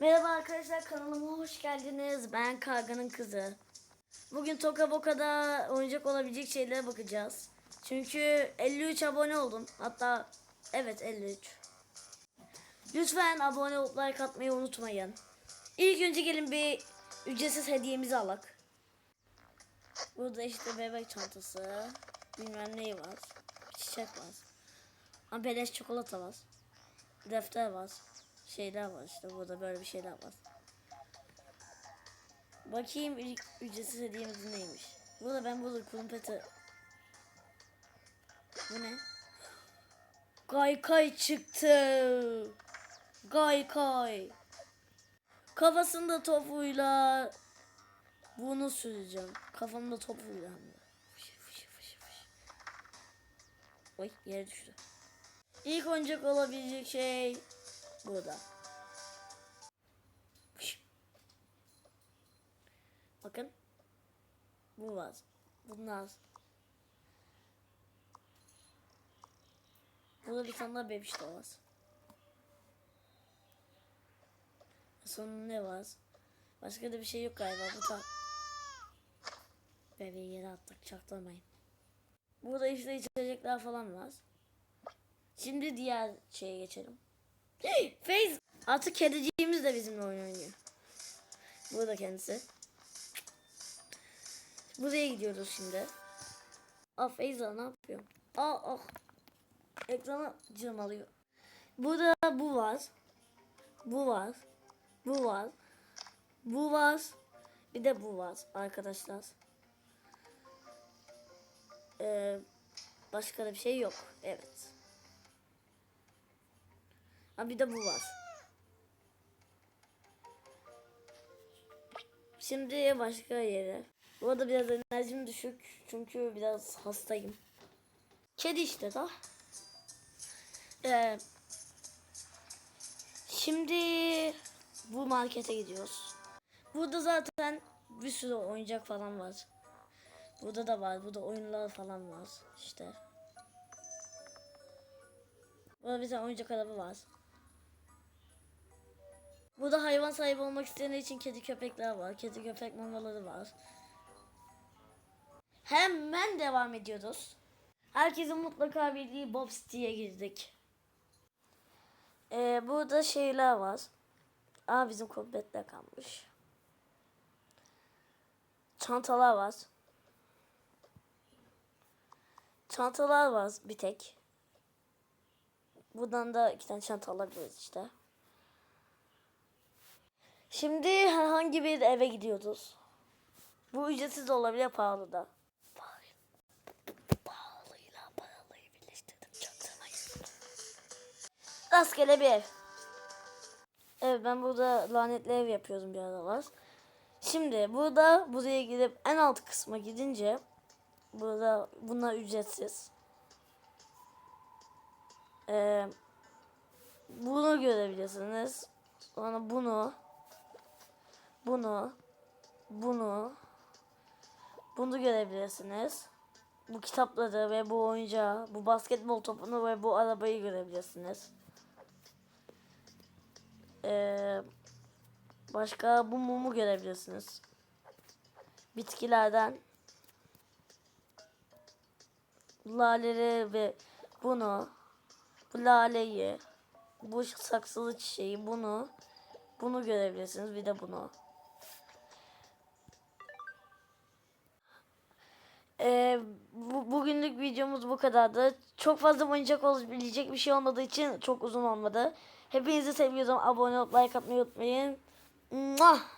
Merhaba arkadaşlar kanalıma hoş geldiniz. Ben Karga'nın kızı. Bugün Toka Boka'da oyuncak olabilecek şeylere bakacağız. Çünkü 53 abone oldum. Hatta evet 53. Lütfen abone olup like atmayı unutmayın. İlk önce gelin bir ücretsiz hediyemizi alak. Burada işte bebek çantası. Bilmem neyi var. Çiçek var. Ama beleş çikolata var. Defter var. Şeyler var işte burada böyle bir şeyler var. Bakayım ü- ücretsiz hediyemiz neymiş. Burada ben burada kumpeti. Bu ne? Kaykay çıktı. Kaykay. Kafasında topuyla bunu süreceğim. Kafamda topuyla fışı fışı. Oy yere düştü. İlk oyuncak olabilecek şey burada. Bakın. Bu var. Bunlar. Burada bir tane daha bebiş de var. Sonra ne var? Başka da bir şey yok galiba. Bu ta... Bebeği yere attık. Çaktırmayın. Burada işte içecekler falan var. Şimdi diğer şeye geçelim. Feyz artık kediciğimiz de bizimle oynuyor. Burada kendisi. Buraya gidiyoruz şimdi. Aa Feyza ne yapıyor? Aa ah. Ekrana cırmalıyor. Burada bu var. Bu var. Bu var. Bu var. Bir de bu var arkadaşlar. Ee, başka da bir şey yok. Evet. Ha bir de bu var. Şimdi başka yere. Bu arada biraz enerjim düşük. Çünkü biraz hastayım. Kedi işte da. Ee, şimdi bu markete gidiyoruz. Burada zaten bir sürü oyuncak falan var. Burada da var. Burada oyunlar falan var. İşte. Burada bir tane oyuncak araba var. Burada hayvan sahibi olmak isteyenler için kedi köpekler var. Kedi köpek mamaları var. Hemen devam ediyoruz. Herkesin mutlaka bildiği Bob City'ye girdik. Ee, burada şeyler var. Aa bizim kompletler kalmış. Çantalar var. Çantalar var bir tek. Buradan da iki tane çanta alabiliriz işte. Şimdi herhangi bir eve gidiyoruz. Bu ücretsiz olabilir pahalı da. Pahalıyla paralıyı birleştirdim çaktırmayın. Rastgele bir ev. Evet ben burada lanetli ev yapıyordum bir aralar. Şimdi burada buraya gidip en alt kısma gidince burada bunlar ücretsiz. Ee, bunu görebilirsiniz. Sonra bunu bunu bunu bunu görebilirsiniz. Bu kitapları ve bu oyuncağı, bu basketbol topunu ve bu arabayı görebilirsiniz. Ee, başka bu mumu görebilirsiniz. Bitkilerden laleleri ve bunu, bu laleyi, bu saksılı çiçeği, bunu, bunu görebilirsiniz. Bir de bunu. Ee, bu, bugünlük videomuz bu kadardı. Çok fazla oyuncak olabilecek bir şey olmadığı için çok uzun olmadı. Hepinizi seviyorum. Abone olup like atmayı unutmayın. Muah!